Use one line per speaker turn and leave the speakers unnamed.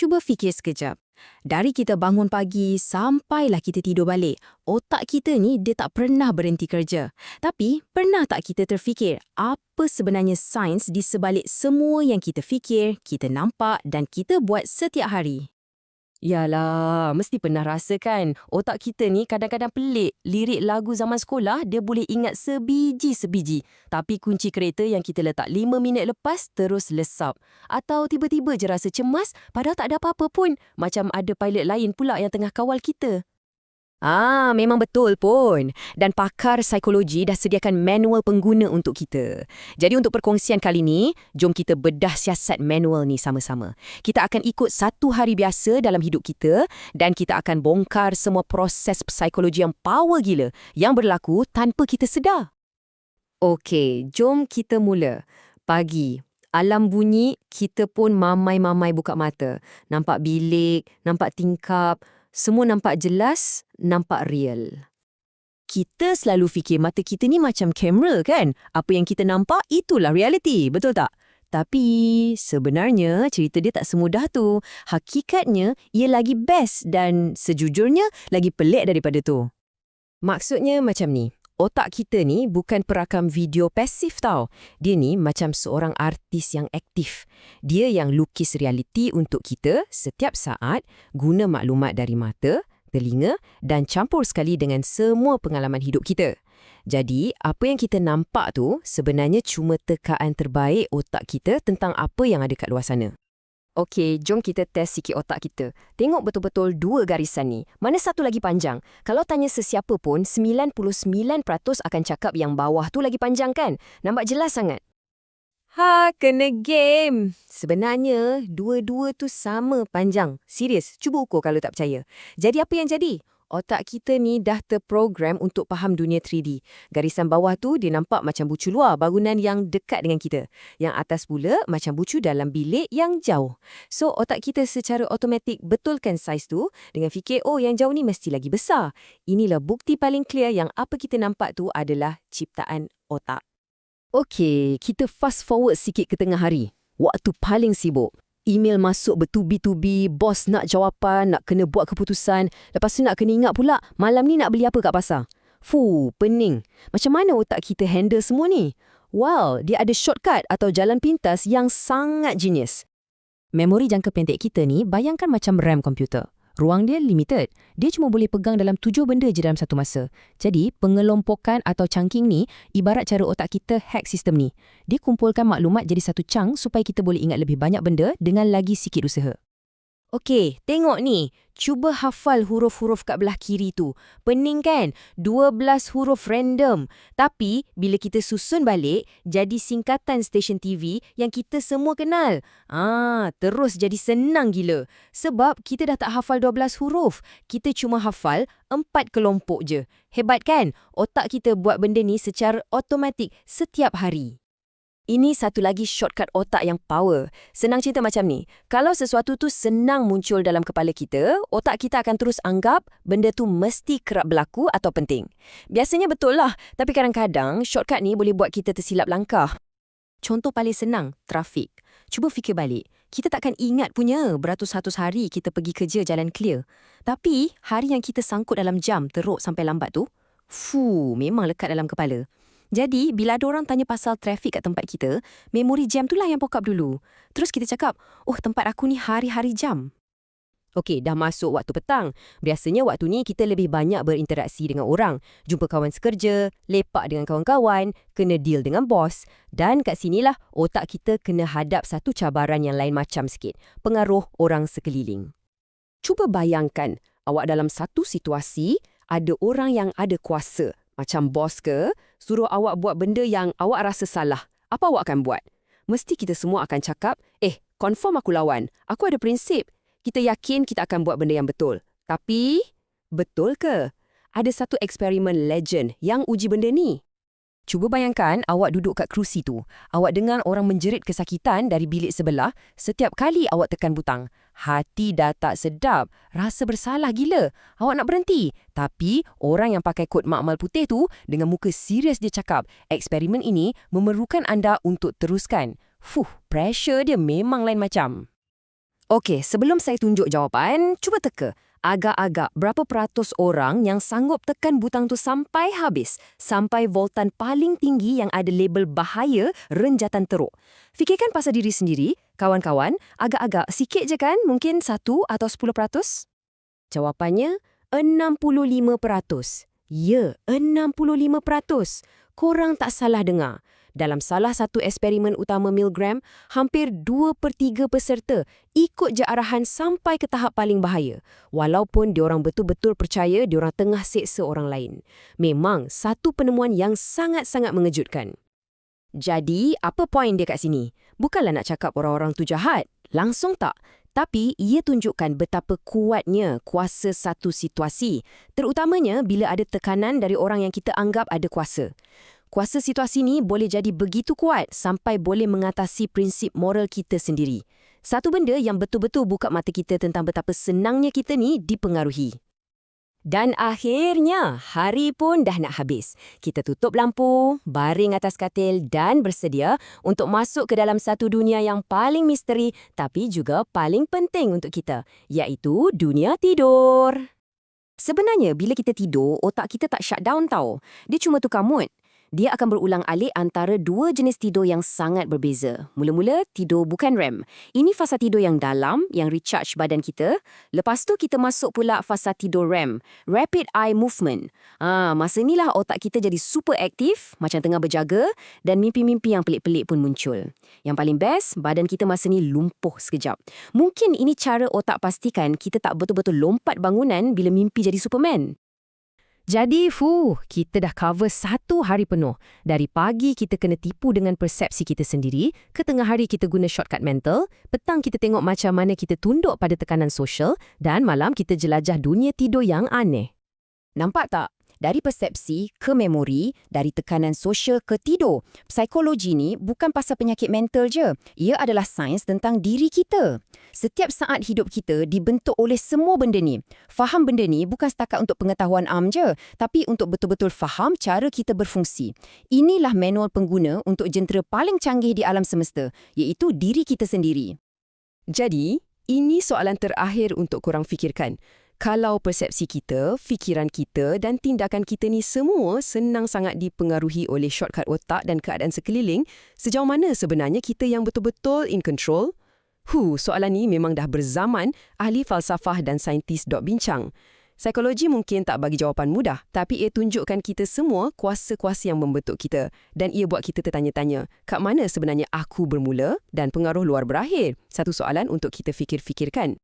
Cuba fikir sekejap. Dari kita bangun pagi sampailah kita tidur balik, otak kita ni dia tak pernah berhenti kerja. Tapi, pernah tak kita terfikir apa sebenarnya sains di sebalik semua yang kita fikir, kita nampak dan kita buat setiap hari?
Yalah, mesti pernah rasa kan, otak kita ni kadang-kadang pelik. Lirik lagu zaman sekolah, dia boleh ingat sebiji-sebiji. Tapi kunci kereta yang kita letak 5 minit lepas terus lesap. Atau tiba-tiba je rasa cemas, padahal tak ada apa-apa pun. Macam ada pilot lain pula yang tengah kawal kita.
Ah, memang betul pun. Dan pakar psikologi dah sediakan manual pengguna untuk kita. Jadi untuk perkongsian kali ni, jom kita bedah siasat manual ni sama-sama. Kita akan ikut satu hari biasa dalam hidup kita dan kita akan bongkar semua proses psikologi yang power gila yang berlaku tanpa kita sedar. Okey, jom kita mula. Pagi, alam bunyi, kita pun mamai-mamai buka mata. Nampak bilik, nampak tingkap, semua nampak jelas, nampak real. Kita selalu fikir mata kita ni macam kamera kan? Apa yang kita nampak itulah reality, betul tak? Tapi sebenarnya cerita dia tak semudah tu. Hakikatnya ia lagi best dan sejujurnya lagi pelik daripada tu. Maksudnya macam ni otak kita ni bukan perakam video pasif tau. Dia ni macam seorang artis yang aktif. Dia yang lukis realiti untuk kita setiap saat guna maklumat dari mata, telinga dan campur sekali dengan semua pengalaman hidup kita. Jadi, apa yang kita nampak tu sebenarnya cuma tekaan terbaik otak kita tentang apa yang ada kat luar sana. Okey, jom kita test sikit otak kita. Tengok betul-betul dua garisan ni. Mana satu lagi panjang? Kalau tanya sesiapa pun, 99% akan cakap yang bawah tu lagi panjang kan? Nampak jelas sangat? Ha, kena game. Sebenarnya, dua-dua tu sama panjang. Serius, cuba ukur kalau tak percaya. Jadi apa yang jadi? Otak kita ni dah terprogram untuk faham dunia 3D. Garisan bawah tu dia nampak macam bucu luar bangunan yang dekat dengan kita. Yang atas pula macam bucu dalam bilik yang jauh. So otak kita secara automatik betulkan saiz tu dengan fikir oh yang jauh ni mesti lagi besar. Inilah bukti paling clear yang apa kita nampak tu adalah ciptaan otak. Okey, kita fast forward sikit ke tengah hari. Waktu paling sibuk email masuk bertubi-tubi, bos nak jawapan, nak kena buat keputusan, lepas tu nak kena ingat pula malam ni nak beli apa kat pasar. Fuh, pening. Macam mana otak kita handle semua ni? Well, dia ada shortcut atau jalan pintas yang sangat genius. Memori jangka pendek kita ni bayangkan macam RAM komputer. Ruang dia limited. Dia cuma boleh pegang dalam tujuh benda je dalam satu masa. Jadi, pengelompokan atau chunking ni ibarat cara otak kita hack sistem ni. Dia kumpulkan maklumat jadi satu chunk supaya kita boleh ingat lebih banyak benda dengan lagi sikit usaha. Okey, tengok ni. Cuba hafal huruf-huruf kat belah kiri tu. Pening kan? 12 huruf random. Tapi, bila kita susun balik, jadi singkatan stesen TV yang kita semua kenal. Ah, terus jadi senang gila. Sebab kita dah tak hafal 12 huruf. Kita cuma hafal 4 kelompok je. Hebat kan? Otak kita buat benda ni secara automatik setiap hari. Ini satu lagi shortcut otak yang power. Senang cerita macam ni. Kalau sesuatu tu senang muncul dalam kepala kita, otak kita akan terus anggap benda tu mesti kerap berlaku atau penting. Biasanya betul lah, tapi kadang-kadang shortcut ni boleh buat kita tersilap langkah. Contoh paling senang, trafik. Cuba fikir balik. Kita takkan ingat punya beratus-ratus hari kita pergi kerja jalan clear. Tapi hari yang kita sangkut dalam jam teruk sampai lambat tu, fuh, memang lekat dalam kepala. Jadi, bila ada orang tanya pasal trafik kat tempat kita, memori jam tu lah yang pokok dulu. Terus kita cakap, oh tempat aku ni hari-hari jam. Okey, dah masuk waktu petang. Biasanya waktu ni kita lebih banyak berinteraksi dengan orang. Jumpa kawan sekerja, lepak dengan kawan-kawan, kena deal dengan bos. Dan kat sinilah otak kita kena hadap satu cabaran yang lain macam sikit. Pengaruh orang sekeliling. Cuba bayangkan, awak dalam satu situasi, ada orang yang ada kuasa macam bos ke, suruh awak buat benda yang awak rasa salah, apa awak akan buat? Mesti kita semua akan cakap, eh, confirm aku lawan. Aku ada prinsip. Kita yakin kita akan buat benda yang betul. Tapi, betul ke? Ada satu eksperimen legend yang uji benda ni. Cuba bayangkan awak duduk kat kerusi tu. Awak dengar orang menjerit kesakitan dari bilik sebelah setiap kali awak tekan butang. Hati dah tak sedap, rasa bersalah gila. Awak nak berhenti. Tapi orang yang pakai kod makmal putih tu dengan muka serius dia cakap, eksperimen ini memerlukan anda untuk teruskan. Fuh, pressure dia memang lain macam. Okey, sebelum saya tunjuk jawapan, cuba teka. Agak-agak berapa peratus orang yang sanggup tekan butang tu sampai habis, sampai voltan paling tinggi yang ada label bahaya renjatan teruk. Fikirkan pasal diri sendiri, kawan-kawan, agak-agak sikit je kan, mungkin satu atau sepuluh peratus? Jawapannya, 65 peratus. Ya, 65 peratus. Korang tak salah dengar. Dalam salah satu eksperimen utama Milgram, hampir 2 per 3 peserta ikut je arahan sampai ke tahap paling bahaya, walaupun diorang betul-betul percaya diorang tengah seksa orang lain. Memang satu penemuan yang sangat-sangat mengejutkan. Jadi, apa poin dia kat sini? Bukanlah nak cakap orang-orang tu jahat. Langsung tak. Tapi ia tunjukkan betapa kuatnya kuasa satu situasi, terutamanya bila ada tekanan dari orang yang kita anggap ada kuasa. Kuasa situasi ni boleh jadi begitu kuat sampai boleh mengatasi prinsip moral kita sendiri. Satu benda yang betul-betul buka mata kita tentang betapa senangnya kita ni dipengaruhi. Dan akhirnya, hari pun dah nak habis. Kita tutup lampu, baring atas katil dan bersedia untuk masuk ke dalam satu dunia yang paling misteri tapi juga paling penting untuk kita, iaitu dunia tidur. Sebenarnya, bila kita tidur, otak kita tak shutdown tau. Dia cuma tukar mood dia akan berulang alik antara dua jenis tidur yang sangat berbeza. Mula-mula, tidur bukan REM. Ini fasa tidur yang dalam, yang recharge badan kita. Lepas tu, kita masuk pula fasa tidur REM, Rapid Eye Movement. Ah, masa inilah otak kita jadi super aktif, macam tengah berjaga, dan mimpi-mimpi yang pelik-pelik pun muncul. Yang paling best, badan kita masa ni lumpuh sekejap. Mungkin ini cara otak pastikan kita tak betul-betul lompat bangunan bila mimpi jadi Superman. Jadi, fuh, kita dah cover satu hari penuh. Dari pagi kita kena tipu dengan persepsi kita sendiri, ke tengah hari kita guna shortcut mental, petang kita tengok macam mana kita tunduk pada tekanan sosial, dan malam kita jelajah dunia tidur yang aneh. Nampak tak? Dari persepsi ke memori, dari tekanan sosial ke tidur. Psikologi ni bukan pasal penyakit mental je. Ia adalah sains tentang diri kita. Setiap saat hidup kita dibentuk oleh semua benda ni. Faham benda ni bukan setakat untuk pengetahuan am je, tapi untuk betul-betul faham cara kita berfungsi. Inilah manual pengguna untuk jentera paling canggih di alam semesta, iaitu diri kita sendiri. Jadi, ini soalan terakhir untuk korang fikirkan. Kalau persepsi kita, fikiran kita dan tindakan kita ni semua senang sangat dipengaruhi oleh shortcut otak dan keadaan sekeliling, sejauh mana sebenarnya kita yang betul-betul in control? Hu, soalan ni memang dah berzaman ahli falsafah dan saintis dok bincang. Psikologi mungkin tak bagi jawapan mudah, tapi ia tunjukkan kita semua kuasa-kuasa yang membentuk kita dan ia buat kita tertanya-tanya, kat mana sebenarnya aku bermula dan pengaruh luar berakhir? Satu soalan untuk kita fikir-fikirkan.